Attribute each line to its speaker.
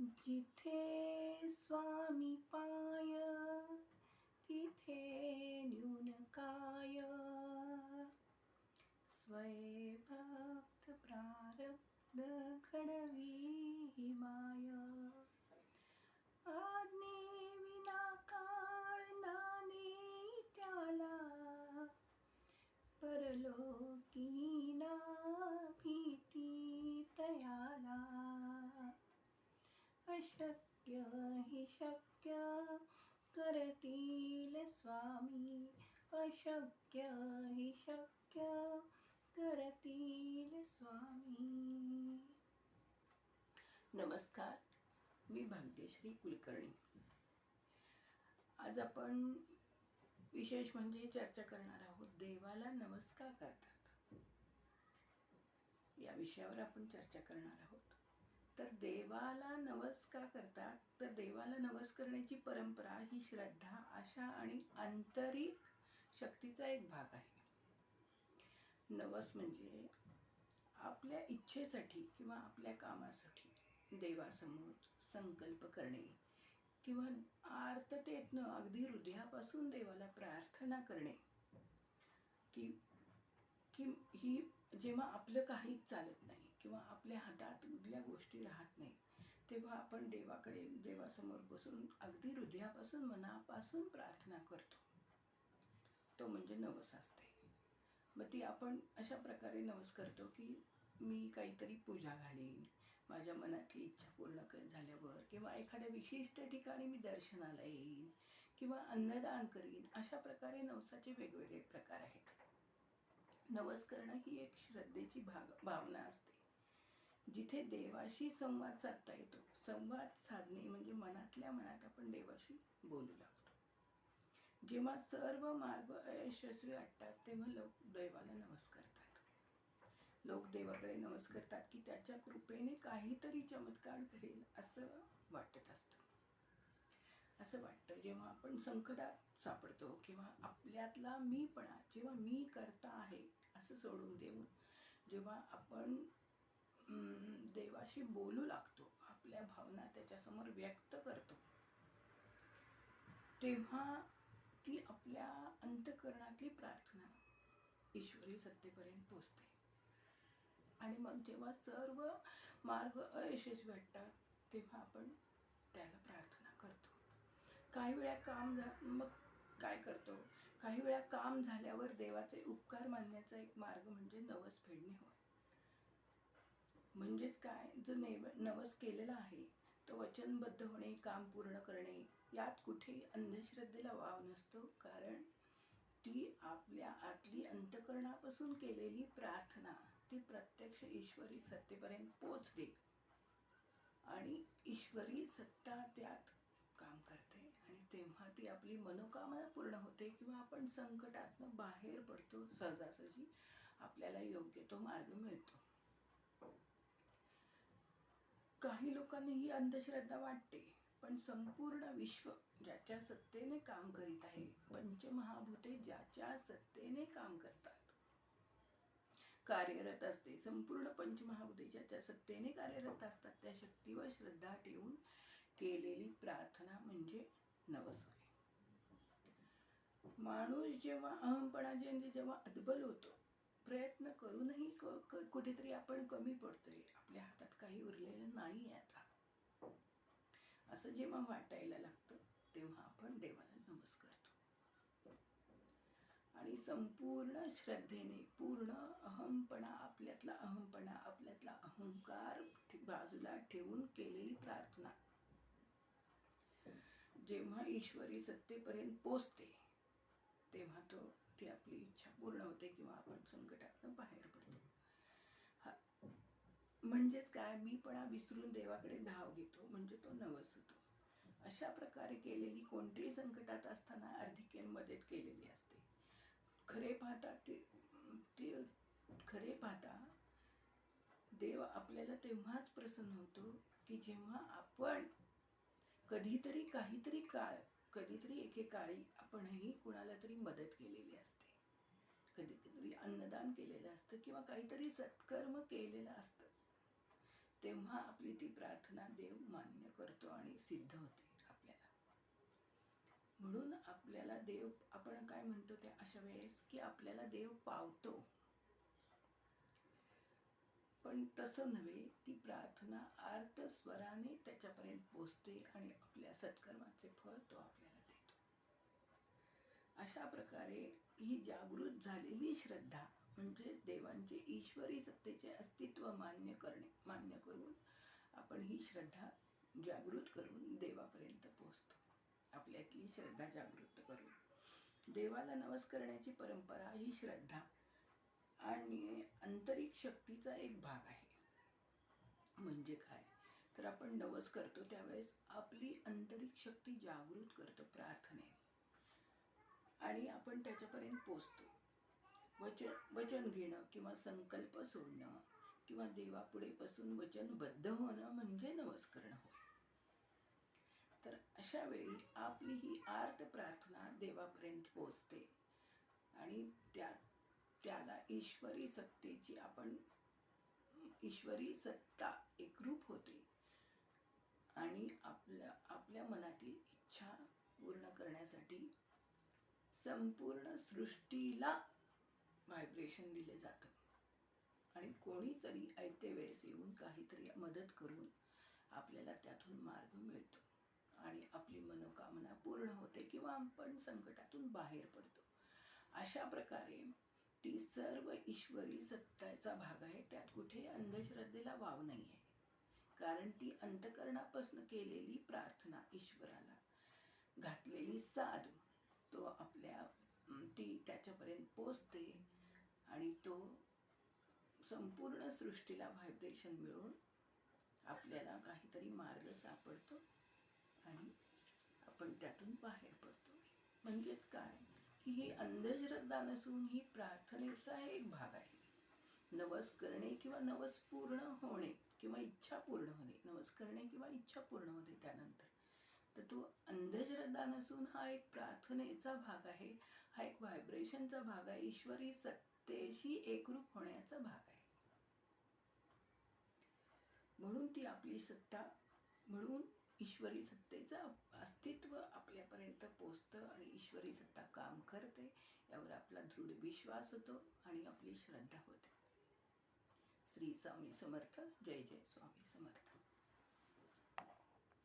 Speaker 1: जिथे स्वामी पाय तिथे न्यून काय. स्वयंभक्त प्रारब्ध घडवी माय. आज्ञे विना काळ नाने त्याला. परलोकी ना भीत तयाला अशक्य हि शक्य करतील स्वामी. अशक्य हि शक्य करतील स्वामी. नमस्कार मी भाग्यश्री कुलकर्णी. आज आपण विशेष म्हणजे चर्चा करणार आहोत देवाला नमस्कार करतात. या विषयावर आपण चर्चा करणार आहोत. तर देवाला नवस का करतात. तर देवाला नवस करण्याची परंपरा ही श्रद्धा आशा आणि आंतरिक शक्तीचा एक भाग आहे. नवस म्हणजे आपल्या इच्छेसाठी किंवा आपल्या कामासाठी देवासमोर संकल्प करणे किंवा आर्ततेतनं अगदी हृदयापासून देवाला प्रार्थना करणे की की ही जेव्हा आपलं काहीच चालत नाही किंवा आपल्या हातात कुठल्या गोष्टी राहत नाहीत. तेव्हा आपण देवाकडे देवासमोर बसून अगदी हृदयापासून मनापासून प्रार्थना करतो. तो म्हणजे नवस असते मग ती आपण अशा प्रकारे नवस करतो की मी काहीतरी पूजा घालीन माझ्या मनातली इच्छा पूर्ण झाल्यावर किंवा एखाद्या विशिष्ट ठिकाणी मी दर्शनाला येईन किंवा अन्नदान करीन अशा प्रकारे नवसाचे वेगवेगळे प्रकार आहेत. नवस करणं ही एक श्रद्धेची भाग भावना असते. जिथे देवाशी संवाद साधता येतो. संवाद साधणे म्हणजे मनातल्या मनात आपण देवाशी बोलू लागतो. जेव्हा सर्व मार्ग अयशस्वी वाटतात तेव्हा लोक देवाला नमस लोक देवाकडे नमस्करतात की त्याच्या कृपेने काहीतरी चमत्कार घडेल असं वाटत असतं. असं वाटतं जेव्हा आपण संकटात सापडतो किंवा आपल्यातला मीपणा जेव्हा मी करता आहे असं सोडून देऊन जेव्हा आपण देवाशी बोलू लागतो. आपल्या भावना त्याच्यासमोर व्यक्त करतो. तेव्हा ती आपल्या अंतकरणातली प्रार्थना ईश्वरी सत्तेपर्यंत पोचते. आणि मग जेव्हा सर्व मार्ग अयशस्वी वाटतात तेव्हा आपण त्याला प्रार्थना करतो. काही वेळा काम झा मग काय करतो? काही वेळा काम झाल्यावर देवाचे उपकार मानण्याचा एक मार्ग म्हणजे नवस फेडणे होय. म्हणजेच काय? जो नेव नवस केलेला आहे तो वचनबद्ध होणे काम पूर्ण करणे यात कुठेही अंधश्रद्धेला वाव नसतो. कारण ती आपल्या आतली अंतकरणापासून केलेली प्रार्थना ती प्रत्यक्ष ईश्वरी सत्तेपर्यंत पोचते आणि ईश्वरी सत्ता त्यात काम करते. आणि तेव्हा ती आपली मनोकामना पूर्ण होते किंवा आपण संकटातनं बाहेर पडतो सहजासहजी आपल्याला योग्य तो मार्ग मिळतो. काही लोकांनी ही अंधश्रद्धा वाटते पण संपूर्ण विश्व ज्याच्या सत्तेने काम करीत आहे पंचमहाभूते ज्याच्या सत्तेने काम करतात. कार्यरत असते संपूर्ण पंचमहाभूते ज्याच्या सत्तेने कार्यरत असतात त्या शक्तीवर श्रद्धा ठेवून केलेली प्रार्थना म्हणजे नवस होय माणूस जेव्हा अहमपणाचे जेव्हा अदबल होतो प्रयत्न करूनही क कुठेतरी आपण कमी पडतोय. आपल्या हातात काही उरलेलं नाही आता. असं जेव्हा वाटायला लागतं तेव्हा आपण देवाला नमस करतो. आणि संपूर्ण श्रद्धेने पूर्ण अहमपणा आपल्यातला अहमपणा आपल्यातला अहंकार बाजूला ठेवून केलेली प्रार्थना. जेव्हा ईश्वरी सत्तेपर्यंत पोचते तेव्हा तो ती आपली इच्छा पूर्ण होते किंवा आपण संकटातनं बाहेर पडतो. हा. म्हणजेच काय? मी पण विसरून देवाकडे धाव घेतो म्हणजे तो नवस होतो अशा प्रकारे केलेली कोणत्याही संकटात असताना अर्धिकेन मदत केलेली असते. खरे पाहता ते ते खरे पाहता देव आपल्याला तेव्हाच प्रसन्न होतो की जेव्हा आपण कधीतरी काहीतरी काळ कधीतरी एकेकाळी आपणही कुणाला तरी मदत केलेली असते. कधी कधी अन्नदान केलेलं असतं किंवा काहीतरी सत्कर्म केलेलं असतं. तेव्हा आपली ती प्रार्थना देव मान्य करतो आणि सिद्ध होते आपल्याला. म्हणून आपल्याला देव आपण काय म्हणतो त्या अशा वेळेस की आपल्याला देव पावतो. पण तसं नव्हे ती प्रार्थना आर्त स्वराने त्याच्यापर्यंत पोचते आणि आपल्या सत्कर्माचे फळ तो आपल्याला अशा प्रकारे ही जागृत झालेली श्रद्धा म्हणजेच देवांचे ईश्वरी सत्तेचे अस्तित्व मान्य करणे मान्य करून आपण ही श्रद्धा जागृत करून देवापर्यंत पोचतो आपल्यातली श्रद्धा जागृत करून. देवाला नवस करण्याची परंपरा ही श्रद्धा आणि आंतरिक शक्तीचा एक भाग आहे. म्हणजे काय? तर आपण नवस करतो त्यावेळेस आपली आंतरिक शक्ती जागृत करतो प्रार्थनेने. आणि आपण त्याच्यापर्यंत पोचतो. वचन वचन घेणं किंवा संकल्प सोडणं किंवा देवापुढे पासून वचनबद्ध होणं म्हणजे नमस्करण होय. तर अशा वेळी आपली ही आर्त प्रार्थना देवापर्यंत पोचते आणि त्या त्याला ईश्वरी सत्तेची आपण ईश्वरी सत्ता एकरूप होते आणि आपल्या आपल्या मनातील इच्छा पूर्ण करण्यासाठी संपूर्ण सृष्टीला व्हायब्रेशन दिले जातं. आणि कोणीतरी ऐते वेळेस येऊन काहीतरी मदत करून आपल्याला त्यातून मार्ग मिळतो. आणि आपली मनोकामना पूर्ण होते किंवा आपण संकटातून बाहेर पडतो. अशा प्रकारे ती सर्व ईश्वरी सत्ताचा भाग आहे. त्यात कुठे अंधश्रद्धेला वाव नाही आहे कारण ती अंतकरणापासून केलेली प्रार्थना ईश्वराला. घातलेली साध तो आपल्या ती त्याच्यापर्यंत पोचते आणि तो संपूर्ण सृष्टीला व्हायब्रेशन मिळून आपल्याला काहीतरी मार्ग सापडतो आणि आपण त्यातून बाहेर पडतो. म्हणजेच काय? की ही अंधश्रद्धा नसून ही प्रार्थनेचा एक भाग आहे. नवस करणे किंवा नवस पूर्ण होणे किंवा इच्छा पूर्ण होणे नवस करणे किंवा इच्छा पूर्ण होते त्यानंतर. तर तो अंधश्रद्धा नसून हा एक प्रार्थनेचा भाग आहे. हा एक व्हायब्रेशनचा भाग आहे. ईश्वरी सत्तेशी एकरूप होण्याचा भाग आहे. म्हणून ती आपली सत्ता म्हणून ईश्वरी सत्तेचं अस्तित्व आपल्यापर्यंत पोचतं आणि ईश्वरी सत्ता काम करते. यावर आपला दृढ विश्वास होतो आणि आपली श्रद्धा होते. श्री स्वामी समर्थ. जय जय स्वामी समर्थ.